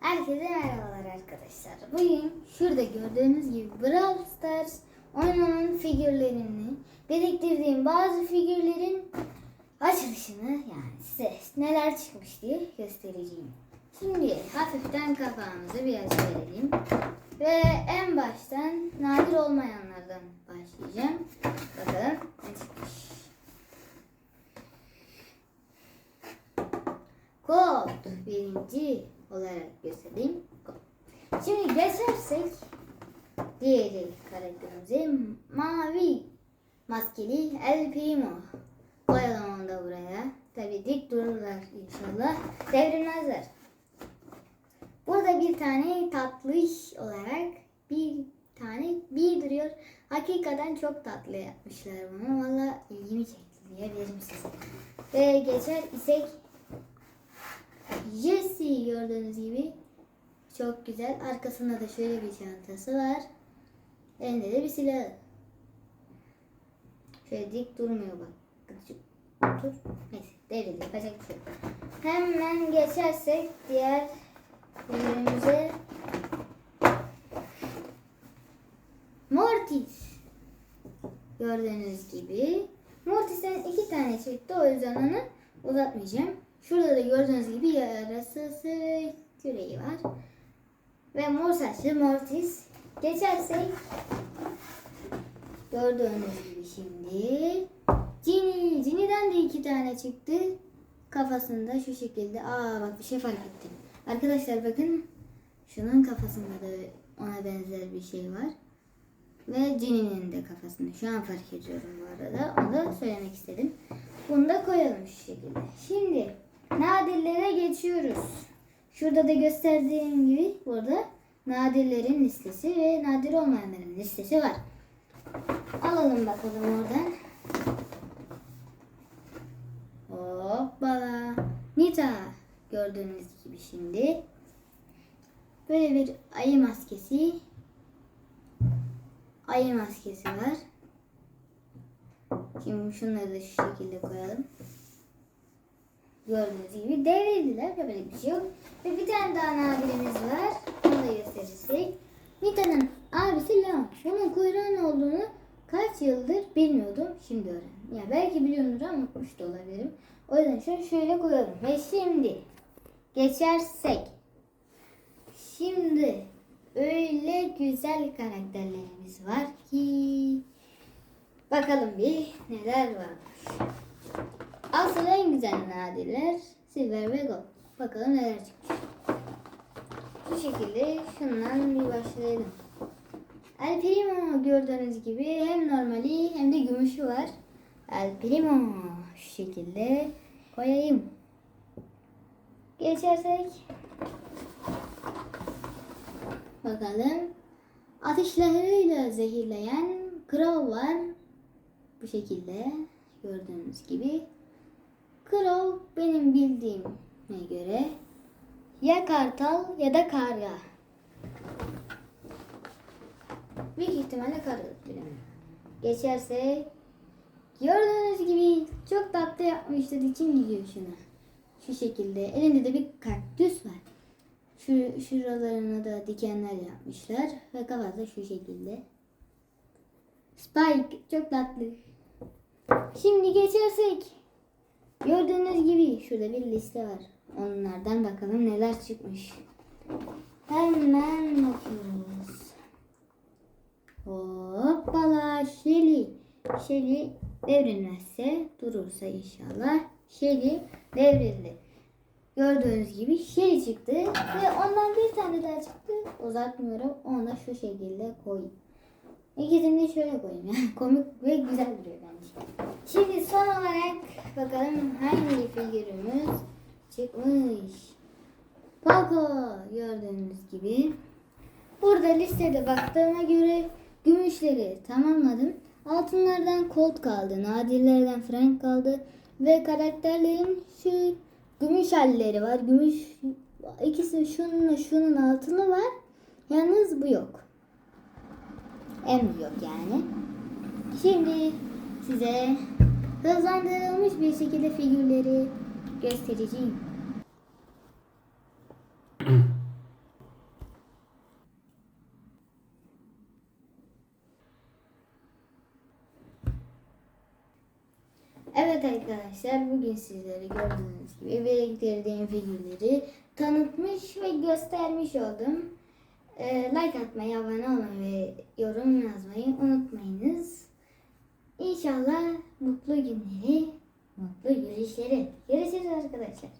Herkese merhabalar arkadaşlar. Bugün şurada gördüğünüz gibi Brawl Stars oyununun figürlerini, biriktirdiğim bazı figürlerin açılışını yani size neler çıkmış diye göstereceğim. Şimdi hafiften kapağımızı bir açıverelim. Ve en baştan nadir olmayanlardan başlayacağım. Bakalım ne çıkmış. Kod birinci olarak göstereyim. Şimdi geçersek diğeri karakterimize mavi maskeli El Primo. Koyalım onu da buraya. Tabi dik dururlar inşallah. Devrilmezler. Burada bir tane tatlış olarak bir tane bir duruyor. Hakikaten çok tatlı yapmışlar bunu. Valla ilgimi çekti diyebilirim size. Ve geçer isek Jesse gördüğünüz gibi çok güzel. Arkasında da şöyle bir çantası var. Elinde de bir silah. Şöyle dik durmuyor bak. Dur. Neyse devrildi. Yapacak bir şey. Hemen geçersek diğer bölümümüze Mortis. Gördüğünüz gibi. Mortis'ten iki tane çıktı. O yüzden onu uzatmayacağım. Şurada da gördüğünüz gibi yarasası küreği var. Ve mor saçlı Mortis. Geçersek gördüğünüz gibi şimdi Cini. Cini'den de iki tane çıktı. Kafasında şu şekilde. Aa bak bir şey fark ettim. Arkadaşlar bakın şunun kafasında da ona benzer bir şey var. Ve Cini'nin de kafasında. Şu an fark ediyorum bu arada. Onu da söylemek istedim. Bunu da koyalım şu şekilde. Şimdi nadirlere geçiyoruz. Şurada da gösterdiğim gibi burada nadirlerin listesi ve nadir olmayanların listesi var. Alalım bakalım oradan. Hoppala. Nita gördüğünüz gibi şimdi. Böyle bir ayı maskesi. Ayı maskesi var. Şimdi şunları da şu şekilde koyalım. Gördüğünüz gibi devrildiler. Yapacak bir şey yok. Ve bir tane daha nadirimiz var. Onu da gösterirsek. Nita'nın abisi Leon. Bunun kuyruğunun olduğunu kaç yıldır bilmiyordum. Şimdi öğrendim. Ya belki biliyordur ama unutmuş da olabilirim. O yüzden şunu şöyle koyalım. Ve şimdi geçersek. Şimdi öyle güzel karakterlerimiz var ki bakalım bir neler varmış. Nadirler silver ve gold. Bakalım neler çıkmış. Bu şekilde şundan bir başlayalım. El Primo gördüğünüz gibi hem normali hem de gümüşü var. El Primo şu şekilde koyayım. Geçersek bakalım. Ateşleriyle zehirleyen Crow var. Bu şekilde gördüğünüz gibi. Crow benim bildiğime göre ya kartal ya da karga. Büyük ihtimalle karga. Geçerse gördüğünüz gibi çok tatlı yapmışlar için gidiyor şuna. Şu şekilde. Elinde de bir kaktüs var. Şu şuralarına da dikenler yapmışlar ve kafası şu şekilde. Spike çok tatlı. Şimdi geçersek gördüğünüz gibi şurada bir liste var. Onlardan bakalım neler çıkmış. Hemen bakıyoruz. Hoppala Shelly. Shelly devrilmezse durursa inşallah. Shelly devrildi. Gördüğünüz gibi Shelly çıktı ve ondan bir tane daha çıktı. Uzatmıyorum. Onu da şu şekilde koyayım. İkisini şöyle koyayım. Yani komik ve güzel duruyor bence. Şimdi son olarak bakalım hangi figürümüz çıkmış. Poco gördüğünüz gibi. Burada listede baktığıma göre gümüşleri tamamladım. Altınlardan Colt kaldı. Nadirlerden Frank kaldı. Ve karakterlerin şu gümüş halleri var. Gümüş ikisi şunun şunun altını var. Yalnız bu yok emri yok yani. Şimdi size hızlandırılmış bir şekilde figürleri göstereceğim. Evet arkadaşlar bugün sizlere gördüğünüz gibi biriktirdiğim figürleri tanıtmış ve göstermiş oldum. Ee, like atmayı, abone olmayı ve yorum yazmayı unutmayınız. İnşallah mutlu günleri, mutlu yürüyüşleri. Görüşürüz arkadaşlar.